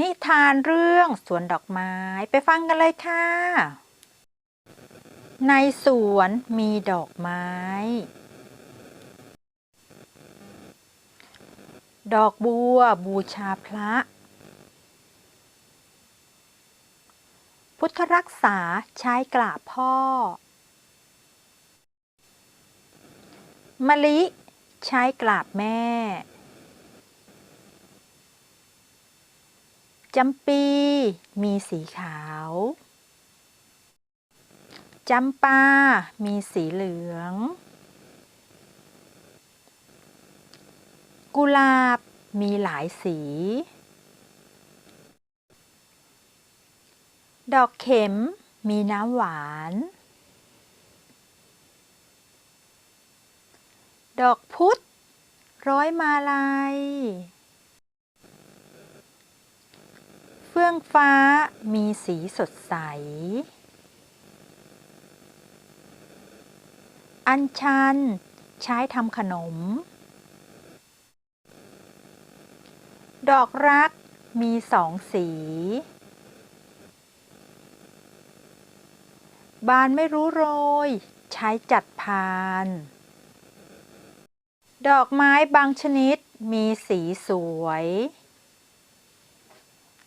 นิทานเรื่องสวนดอกไม้ไปฟังกันเลยค่ะ ในสวนมีดอกไม้ ดอกบัวบูชาพระ พุทธรักษาใช้กราบพ่อ มะลิใช้กราบแม่ จำปี มีสีขาว จำปา มีสีเหลือง กุหลาบ มีหลายสี ดอกเข็ม มีน้ำหวาน ดอกพุธร้อยมาลัย เฟื่ องฟ้ามีสีสดใส อัญชัน ใช้ทำขนม ดอกรักมีสองสี บานไม่รู้โรย ใช้จัดพาน ดอกไม้บางชนิดมีสีสวย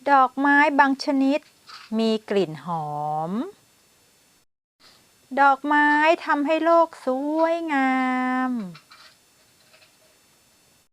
ดอกไม้บางชนิด มีกลิ่นหอม ดอกไม้ทำให้โลกสวยงาม